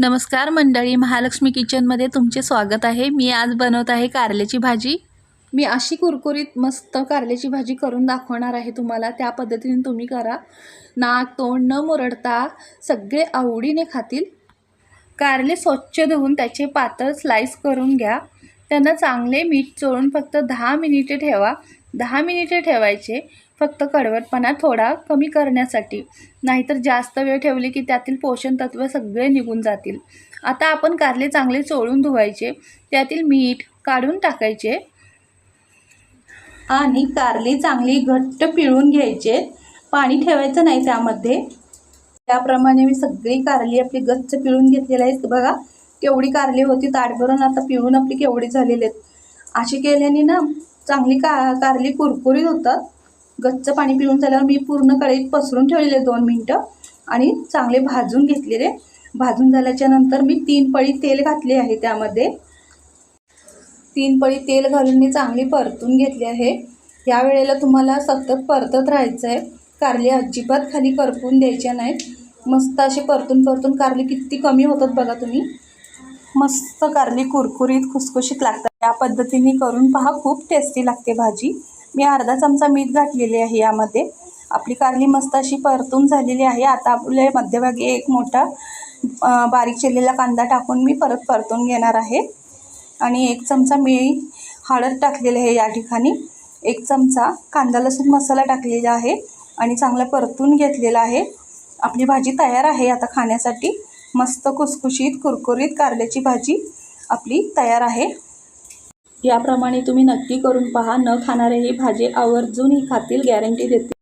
नमस्कार मंडळी महालक्ष्मी किचनमध्ये तुमचे स्वागत आहे. मी आज बनवत आहे कारल्याची भाजी. मी अशी कुरकुरीत मस्त कारल्याची भाजी करून दाखवणार आहे तुम्हाला. त्या पद्धतीने तुम्ही करा. नाक तोंड न मुरडता सगळे आवडीने खातील. कारले स्वच्छ धुवून त्याचे पातळ स्लाईस करून घ्या. त्यांना चांगले मीठ चोळून फक्त दहा मिनिटे ठेवा. दहा मिनिटे ठेवायचे. फक्त कडवटपणा थोडा कमी करण्यासाठी. नाहीतर जास्त वेळ ठेवली की त्यातील पोषण तत्व सगळे निघून जातील. आता आपण कारले चांगले चोळून धुवायचे. त्यातील मीठ काढून टाकायचे. आणि कारले चांगली घट्ट पिळून घ्यायचे. पाणी ठेवायचं नाही त्यामध्ये. त्याप्रमाणे मी सगळी कारली आपली गच्च पिळून घेतलेली आहेत. बघा केवढी कारली होती. ताटभरून आता पिळून आपली केवढी झालेली आहेत. अशी केल्याने ना चांगली का कारली कुरकुरीत होतात. गच्च पाणी पिळून झाल्यावर मी पूर्ण कढईत पसरून ठेवलेले दोन मिनटं आणि चांगले भाजून घेतलेले. भाजून झाल्याच्यानंतर मी तीन पळी तेल घातले आहे त्यामध्ये. तीन पळी तेल घालून मी चांगली परतून घेतली आहे. या वेळेला तुम्हाला सतत परतत राहायचं आहे कारली अजिबात खाली करपून द्यायच्या नाहीत. मस्त अशी परतून परतून कारली किती कमी होतात बघा तुम्ही. मस्त कारली कुरकुरीत खुसखुशीत लागतात. या पद्धतीने करून पहा खूप टेस्टी लागते भाजी. मी अर्धा चमचा मीठ घातलेले आहे यामध्ये. आपली कारली मस्त अशी परतून झालेली आहे. आता आपल्या मध्यभागी एक मोठा बारीक चिरलेला कांदा टाकून मी परत परतून घेणार आहे. आणि एक चमचा मी हळद टाकलेली आहे या ठिकाणी. एक चमचा कांदा लसूण मसाला टाकलेला आहे आणि चांगला परतून घेतलेला आहे. आपली भाजी तयार आहे आता खाण्यासाठी. मस्त खुसखुशीत कुरकुरीत कारल्याची भाजी आपली तयार आहे. याप्रमाणे तुम्ही नक्की करून पहा न खाणारे ही भाजी आवर्जूनही खातील गॅरंटी देते